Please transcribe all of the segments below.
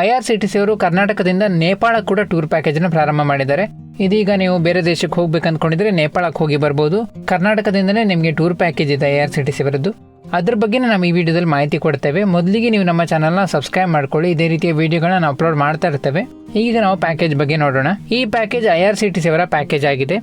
I R C T C ಅವರು ಕರ್ನಾಟಕದಿಂದ ನೇಪಾಳ ಕೂಡ ಟೂರ್ ಪ್ಯಾಕೇಜನ್ನು ಪ್ರಾರಂಭ ಮಾಡಿದ್ದಾರೆ. ಇದೀಗ ನೀವು ಬೇರೆ ದೇಶಕ್ಕೆ ಹೋಗ್ಬೇಕು ಅಂದ್ಕೊಂಡಿದ್ರೆ ನೇಪಾಳಕ್ಕೆ ಹೋಗಿ ಬರ್ಬೋದು. ಕರ್ನಾಟಕದಿಂದಲೇ ನಿಮಗೆ ಟೂರ್ ಪ್ಯಾಕೇಜ್ ಇದೆ I R C T C ಅವರದ್ದು ಅದ್ರ ಬಗ್ಗೆ ನಾವು ಈ ವಿಡಿಯೋದಲ್ಲಿ ಮಾಹಿತಿ ಕೊಡ್ತೇವೆ. ಮೊದಲಿಗೆ ನೀವು ನಮ್ಮ ಚಾನಲ್ನ ಸಬ್ಸ್ಕ್ರೈಬ್ ಮಾಡ್ಕೊಳ್ಳಿ. ಇದೇ ರೀತಿಯ ವಿಡಿಯೋಗಳನ್ನ ಅಪ್ಲೋಡ್ ಮಾಡ್ತಾ ಇರ್ತೇವೆ. ಈಗ ನಾವು ಪ್ಯಾಕೇಜ್ ಬಗ್ಗೆ ನೋಡೋಣ. ಈ package I R C T C ಅವರ ಪ್ಯಾಕೇಜ್ ಆಗಿದೆ.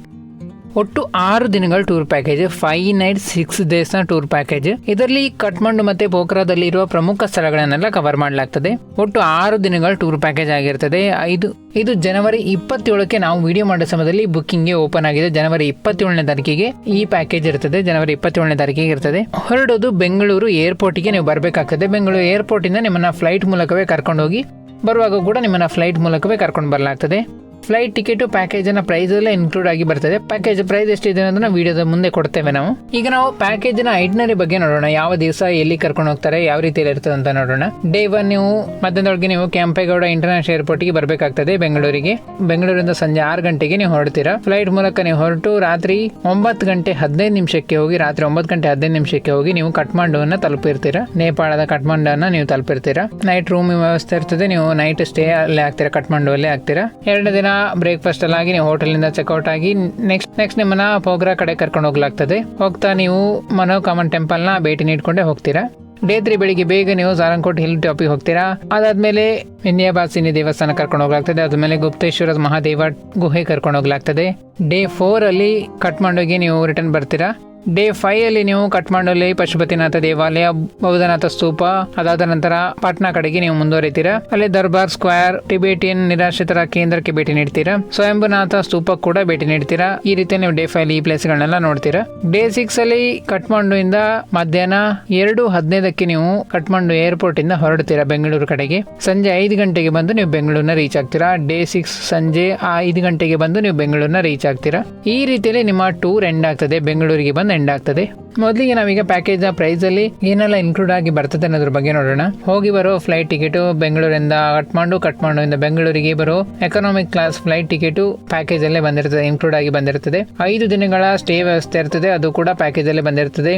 ಒಟ್ಟು ಆರು ದಿನಗಳ ಟೂರ್ ಪ್ಯಾಕೇಜ್ ಫೈವ್ ನೈಟ್ ಸಿಕ್ಸ್ನ ಟೂರ್ ಪ್ಯಾಕೇಜ್ ಇದರಲ್ಲಿ ಕಠ್ಮಂಡು ಮತ್ತೆ ಪೋಖ್ರಾದಲ್ಲಿ ಇರುವ ಪ್ರಮುಖ ಸ್ಥಳಗಳನ್ನೆಲ್ಲ ಕವರ್ ಮಾಡಲಾಗ್ತದೆ. ಒಟ್ಟು ಆರು ದಿನಗಳ ಟೂರ್ ಪ್ಯಾಕೇಜ್ ಆಗಿರ್ತದೆ. ಐದು, ಇದು ಜನವರಿ ಇಪ್ಪತ್ತೇಳಕ್ಕೆ ನಾವು ವಿಡಿಯೋ ಮಾಡೋ ಸಮಯದಲ್ಲಿ ಬುಕ್ಕಿಂಗ್ಗೆ ಓಪನ್ ಆಗಿದೆ. ಜನವರಿ ಇಪ್ಪತ್ತೇಳನೇ ತಾರೀಕಿಗೆ ಈ ಪ್ಯಾಕೇಜ್ ಇರ್ತದೆ. ಜನವರಿ ಇಪ್ಪತ್ತೇಳನೇ ತಾರೀಕಿಗೆ ಇರ್ತದೆ. ಹೊರಡೋದು ಬೆಂಗಳೂರು ಏರ್ಪೋರ್ಟಿಗೆ ನೀವು ಬರಬೇಕಾಗ್ತದೆ. ಬೆಂಗಳೂರು ಏರ್ಪೋರ್ಟಿಂದ ನಿಮ್ಮನ್ನ ಫ್ಲೈಟ್ ಮೂಲಕವೇ ಕರ್ಕೊಂಡು ಹೋಗಿ ಬರುವಾಗ ಕೂಡ ನಿಮ್ಮನ್ನ ಫ್ಲೈಟ್ ಮೂಲಕವೇ ಕರ್ಕೊಂಡು ಬರಲಾಗ್ತದೆ. ಫ್ಲೈಟ್ ಟಿಕೆಟ್ ಪ್ಯಾಕೇಜ್ನ ಪ್ರೈಸ್ ಎಲ್ಲ ಇನ್ಕ್ಲೂಡ್ ಆಗಿ ಬರ್ತದೆ. ಪ್ಯಾಕೇಜ್ ಪ್ರೈಸ್ ಎಷ್ಟಿದೆ ಅನ್ನೋದನ್ನ ವಿಡಿಯೋದ ಮುಂದೆ ಕೊಡ್ತೇವೆ ನಾವು. ಈಗ ನಾವು ಪ್ಯಾಕೇಜ್ನ ಐಟ್ನರಿ ಬಗ್ಗೆ ನೋಡೋಣ. ಯಾವ ದಿವಸ ಎಲ್ಲಿ ಕರ್ಕೊಂಡು ಹೋಗ್ತಾರೆ, ಯಾವ ರೀತಿಯಲ್ಲಿ ಇರ್ತದೆ ಅಂತ ನೋಡೋಣ. ಡೇ ಒನ್ ನೀವು ಮಧ್ಯದೊಳಗೆ ನೀವು ಕೆಂಪೇಗೌಡ ಇಂಟರ್ನ್ಯಾಷನಲ್ ಏರ್ಪೋರ್ಟ್ಗೆ ಬರಬೇಕಾಗ್ತದೆ ಬೆಂಗಳೂರಿಗೆ. ಬೆಂಗಳೂರಿಂದ ಸಂಜೆ ಆರು ಗಂಟೆಗೆ ನೀವು ಹೊರಡ್ತೀರಾ. ಫ್ಲೈಟ್ ಮೂಲಕ ನೀವು ಹೊರಟು ರಾತ್ರಿ ಒಂಬತ್ತು ಗಂಟೆ ಹದಿನೈದು ನಿಮಿಷಕ್ಕೆ ಹೋಗಿ, ರಾತ್ರಿ ಒಂಬತ್ತು ಗಂಟೆ ಹದಿನೈದು ನಿಮಿಷಕ್ಕೆ ಹೋಗಿ ನೀವು ಕಠ್ಮಂಡುವನ್ನ ತಲುಪಿರ್ತೀರಾ. ನೇಪಾಳದ ಕಠ್ಮಂಡನ್ನ ನೀವು ತಲುಪಿರ್ತೀರಾ. ನೈಟ್ ರೂಮ್ ವ್ಯವಸ್ಥೆ ಇರ್ತದೆ. ನೀವು ನೈಟ್ ಸ್ಟೇ ಅಲ್ಲೇ ಆಗ್ತೀರಾ ಕಠ್ಮಂಡುವಲ್ಲೇ ಆಗ್ತೀರಾ. ಎರಡು ದಿನ ಬ್ರೇಕ್ಫಾಸ್ಟ್ ಎಲ್ಲ ಆಗಿ ನೀವು ಹೋಟೆಲಿಂದ ಚೆಕ್ಔಟ್ ಆಗಿ ನೆಕ್ಸ್ಟ್ ನೆಕ್ಸ್ಟ್ ನಿಮ್ಮನ್ನ ಪೋಗ್ರಾ ಕಡೆ ಕರ್ಕೊಂಡು ಹೋಗ್ಲಾಗ್ತದೆ. ಹೋಗ್ತಾ ನೀವು ಮನೋಕಾಮನ್ ಟೆಂಪಲ್ನ ಭೇಟಿ ನೀಡ್ಕೊಂಡೇ ಹೋಗ್ತೀರಾ? ಡೇ ತ್ರೀ ಬೆಳಿಗ್ಗೆ ಬೇಗ ನೀವು ಸಾರಂಕೋಟ್ ಹಿಲ್ ಟಾಪಿಗೆ ಹೋಗ್ತೀರಾ? ಅದಾದ್ಮೇಲೆ ವಿನ್ಯಾಬಾಸಿನಿ ದೇವಸ್ಥಾನ ಕರ್ಕೊಂಡು ಹೋಗ್ಲಾಗ್ತದೆ. ಅದಾದ್ಮೇಲೆ ಗುಪ್ತೇಶ್ವರ ಮಹಾದೇವ ಗುಹೆ ಕರ್ಕೊಂಡು ಹೋಗ್ಲಾಗ್ತದೆ. ಡೇ ಫೋರ್ ಅಲ್ಲಿ ಕಟ್ಮಂಡುಗೆ ನೀವು ರಿಟರ್ನ್ ಬರ್ತೀರಾ? ಡೇ ಫೈವ್ ಅಲ್ಲಿ ನೀವು ಕಠ್ಮಂಡಲ್ಲಿ ಪಶುಪತಿನಾಥ ದೇವಾಲಯ ಬೌದ್ಧನಾಥ ಸ್ತೂಪ ಅದಾದ ನಂತರ ಪಾಟ್ನಾ ಕಡೆಗೆ ನೀವು ಮುಂದುವರಿತೀರಾ? ಅಲ್ಲಿ ದರ್ಬಾರ್ ಸ್ಕ್ವೇರ್, ಟಿಬೇಟಿಯನ್ ನಿರಾಶ್ರಿತರ ಕೇಂದ್ರಕ್ಕೆ ಭೇಟಿ ನೀಡ್ತೀರಾ? ಸ್ವಯಂಭುನಾಥ ಸ್ತೂಪ ಕೂಡ ಭೇಟಿ ನೀಡ್ತೀರಾ? ಈ ರೀತಿ ನೀವು ಡೇ ಫೈವ್ ಈ ಪ್ಲೇಸ್ ಗಳನ್ನೆಲ್ಲ ನೋಡ್ತೀರಾ? ಡೇ ಸಿಕ್ಸ್ ಅಲ್ಲಿ ಕಠ್ಮಂಡು ಇಂದ ಮಧ್ಯಾಹ್ನ ಎರಡು ಹದಿನೈದಕ್ಕೆ ನೀವು ಕಠ್ಮಂಡು ಏರ್ಪೋರ್ಟ್ ಇಂದ ಹೊರಡ್ತೀರಾ ಬೆಂಗಳೂರು ಕಡೆಗೆ? ಸಂಜೆ ಐದು ಗಂಟೆಗೆ ಬಂದು ನೀವು ಬೆಂಗಳೂರಿನ ರೀಚ್ ಆಗ್ತೀರಾ? ಡೇ ಸಿಕ್ಸ್ ಸಂಜೆ ಐದು ಗಂಟೆಗೆ ಬಂದು ನೀವು ಬೆಂಗಳೂರಿನ ರೀಚ್ ಆಗ್ತೀರಾ? ಈ ರೀತಿಯಲ್ಲಿ ನಿಮ್ಮ ಟೂರ್ ಎಂಡ್ ಆಗ್ತದೆ. ಬೆಂಗಳೂರಿಗೆ ಬಂದು ಎಂಡ್ ಆಗ್ತದೆ. ಮೊದಲಿಗೆ ನಾವೀಗ ಪ್ಯಾಕೇಜ್ನ ಪ್ರೈಸ್ ಅಲ್ಲಿ ಏನೆಲ್ಲ ಇನ್ಕ್ಲೂಡ್ ಆಗಿ ಬರ್ತದೆ ಅನ್ನೋದ್ರ ಬಗ್ಗೆ ನೋಡೋಣ. ಹೋಗಿ ಬರೋ ಫ್ಲೈಟ್ ಟಿಕೆಟ್ ಬೆಂಗಳೂರಿಂದ ಕಟ್ಮಾಂಡು ಕಟ್ಮಾಂಡುವಿಂದ ಬೆಂಗಳೂರಿಗೆ ಬರೋ economic class flight ticket package ಅಲ್ಲೇ ಬಂದಿರ್ತದೆ ಇನ್ಕ್ಲೂಡ್ ಆಗಿ ಬಂದಿರ್ತದೆ. ಐದು ದಿನಗಳ ಸ್ಟೇ ವ್ಯವಸ್ಥೆ ಇರ್ತದೆ, ಅದು ಕೂಡ ಪ್ಯಾಕೇಜ್ ಅಲ್ಲೇ ಬಂದಿರ್ತದೆ.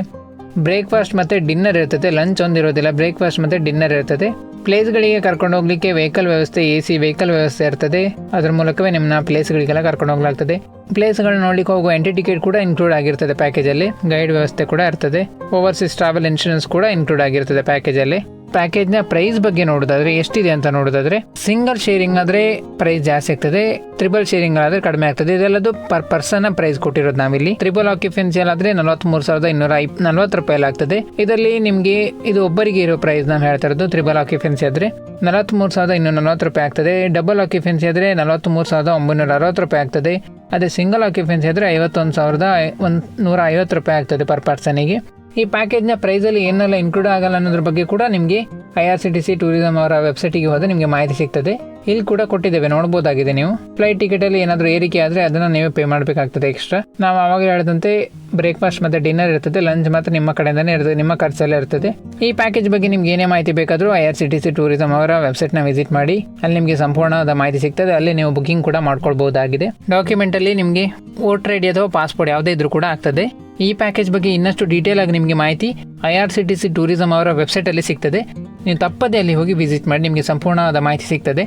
ಬ್ರೇಕ್ಫಾಸ್ಟ್ ಮತ್ತೆ ಡಿನ್ನರ್ ಇರ್ತದೆ ಲಂಚ್ ಒಂದಿರೋದಿಲ್ಲ ಬ್ರೇಕ್ಫಾಸ್ಟ್ ಮತ್ತೆ ಡಿನ್ನರ್ ಇರ್ತದೆ. ಪ್ಲೇಸ್ಗಳಿಗೆ ಕರ್ಕೊಂಡು ಹೋಗ್ಲಿಕ್ಕೆ ವೆಹಿಕಲ್ ವ್ಯವಸ್ಥೆ ಎ ಸಿ ವೆಹಿಕಲ್ ವ್ಯವಸ್ಥೆ ಇರ್ತದೆ. ಅದ್ರ ಮೂಲಕವೇ ನಿಮ್ಮನ್ನ ಪ್ಲೇಸ್ಗಳಿಗೆಲ್ಲ ಕರ್ಕೊಂಡು ಹೋಗ್ಲಾಗ್ತದೆ. ಪ್ಲೇಸ್ಗಳು ನೋಡ್ಲಿಕ್ಕೆ ಹೋಗುವ ಎಂಟ್ರಿ ಟಿಕೆಟ್ ಕೂಡ ಇನ್ಕ್ಲೂಡ್ ಆಗಿರ್ತದೆ ಪ್ಯಾಕೇಜಲ್ಲಿ ಗೈಡ್ ವ್ಯವಸ್ಥೆ ಕೂಡ ಇರ್ತದೆ. ಓವರ್ಸೀಸ್ ಟ್ರಾವೆಲ್ ಇನ್ಶೂರೆನ್ಸ್ ಕೂಡ ಇನ್ಕ್ಲೂಡ್ ಆಗಿರ್ತದೆ ಪ್ಯಾಕೇಜಲ್ಲಿ ಪ್ಯಾಕೇಜ್ನ ಪ್ರೈಸ್ ಬಗ್ಗೆ ನೋಡೋದಾದ್ರೆ ಎಷ್ಟಿದೆ ಅಂತ ನೋಡೋದಾದ್ರೆ ಸಿಂಗಲ್ ಶೇರಿಂಗ್ ಆದ್ರೆ ಪ್ರೈಸ್ ಜಾಸ್ತಿ ಆಗ್ತದೆ ತ್ರಿಬಲ್ ಶೇರಿಂಗ್ ಆದ್ರೆ ಕಡಿಮೆ ಆಗ್ತದೆ. ಇದೆಲ್ಲದು ಪರ್ ಪರ್ಸನ್ ಪ್ರೈಸ್ ಕೊಟ್ಟಿರೋದು ನಾವಿಲ್ಲಿ. ತ್ರಿಬಲ್ ಆಕ್ಯುಪೆನ್ಸಿ ಆದ್ರೆ ನಲವತ್ಮೂರು ಸಾವಿರದ ಇನ್ನೂರ ಐಪ್, ನಲ್ವತ್ತು ರೂಪಾಯಿ ಆಗ್ತದೆ. ಇದರಲ್ಲಿ ನಿಮಗೆ, ಇದು ಒಬ್ಬರಿಗೆ ಇರೋ ಪ್ರೈಸ್ ನಾವು ಹೇಳ್ತಾ ಇರೋದು ತ್ರಿಬಲ್ ಆಕ್ಯುಪೆನ್ಸಿ ಆದ್ರೆ ನಲವತ್ಮೂರು ಸಾವಿರದ ಇನ್ನೂರ ನಲವತ್ತು ರೂಪಾಯಿ ಆಗ್ತದೆ. ಡಬಲ್ ಆಕ್ಯುಪೆನ್ಸಿ ಆದ್ರೆ ನಲವತ್ಮೂರು ಸಾವಿರದ ಒಂಬೈನೂರ ಅರವತ್ತು ರೂಪಾಯಿ ಆಗ್ತದೆ. ಅದೇ ಸಿಂಗಲ್ ಆಕ್ಯುಪೆನ್ಸಿ ಆದ್ರೆ ಐವತ್ತೊಂದು ಸಾವಿರದ ಒಂದು ನೂರ ಐವತ್ತು ರೂಪಾಯಿ ಆಗ್ತದೆ ಪರ್ ಪರ್ಸನಿಗೆ ಈ ಪ್ಯಾಕೇಜ್ನ ಪ್ರೈಸಲ್ಲಿ ಏನೆಲ್ಲ ಇನ್ಕ್ಲೂಡ್ ಆಗಲ್ಲ ಅನ್ನೋದ್ರ ಬಗ್ಗೆ ಕೂಡ ನಿಮಗೆ I R C T C tourism ಅವರ ವೆಬ್ಸೈಟಿಗೆ ಹೋದರೆ ನಿಮಗೆ ಮಾಹಿತಿ ಸಿಗ್ತದೆ. ಇಲ್ಲಿ ಕೂಡ ಕೊಟ್ಟಿದ್ದೇವೆ, ನೋಡ್ಬೋದಾಗಿದೆ ನೀವು. ಫ್ಲೈಟ್ ಟಿಕೆಟಲ್ಲಿ ಏನಾದರೂ ಏರಿಕೆ ಆದರೆ ಅದನ್ನು ನೀವೇ ಪೇ ಮಾಡಬೇಕಾಗ್ತದೆ ಎಕ್ಸ್ಟ್ರಾ ನಾವು ಆವಾಗ ಹೇಳಿದಂತೆ ಬ್ರೇಕ್ಫಾಸ್ಟ್ ಮತ್ತು ಡಿನ್ನರ್ ಇರ್ತದೆ ಲಂಚ್ ಮಾತ್ರ ನಿಮ್ಮ ಕಡೆಯಿಂದನೇ ಇರ್ತದೆ, ನಿಮ್ಮ ಖರ್ಚಲ್ಲೇ ಇರ್ತದೆ. ಈ ಪ್ಯಾಕೇಜ್ ಬಗ್ಗೆ ನಿಮ್ಗೆ ಏನೇ ಮಾಹಿತಿ ಬೇಕಾದರೂ I R C T C tourism ಅವರ ವೆಬ್ಸೈಟ್ನ ವಿಸಿಟ್ ಮಾಡಿ. ಅಲ್ಲಿ ನಿಮಗೆ ಸಂಪೂರ್ಣವಾದ ಮಾಹಿತಿ ಸಿಗ್ತದೆ, ಅಲ್ಲಿ ನೀವು ಬುಕಿಂಗ್ ಕೂಡ ಮಾಡ್ಕೊಳ್ಬಹುದಾಗಿದೆ ಡಾಕ್ಯುಮೆಂಟಲ್ಲಿ ನಿಮಗೆ ವೋಟರ್ ಐ ಅಥವಾ ಪಾಸ್ಪೋರ್ಟ್ ಯಾವುದೇ ಇದ್ರೂ ಕೂಡ ಆಗ್ತದೆ. ಈ ಪ್ಯಾಕೇಜ್ ಬಗ್ಗೆ ಇನ್ನಷ್ಟು ಡೀಟೇಲ್ ಆಗಿ ನಿಮಗೆ ಮಾಹಿತಿ I R C T C tourism ಅವರ ವೆಬ್ಸೈಟಲ್ಲಿ ಸಿಗ್ತದೆ. ನೀವು ತಪ್ಪದೇ ಅಲ್ಲಿ ಹೋಗಿ ವಿಸಿಟ್ ಮಾಡಿ, ನಿಮಗೆ ಸಂಪೂರ್ಣವಾದ ಮಾಹಿತಿ ಸಿಗ್ತದೆ.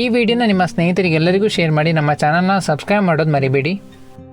ಈ ವಿಡಿಯೋನ ನಿಮ್ಮ ಸ್ನೇಹಿತರಿಗೆಲ್ಲರಿಗೂ ಶೇರ್ ಮಾಡಿ, ನಮ್ಮ ಚಾನಲ್ನ ಸಬ್ಸ್ಕ್ರೈಬ್ ಮಾಡೋದು ಮರಿಬೇಡಿ.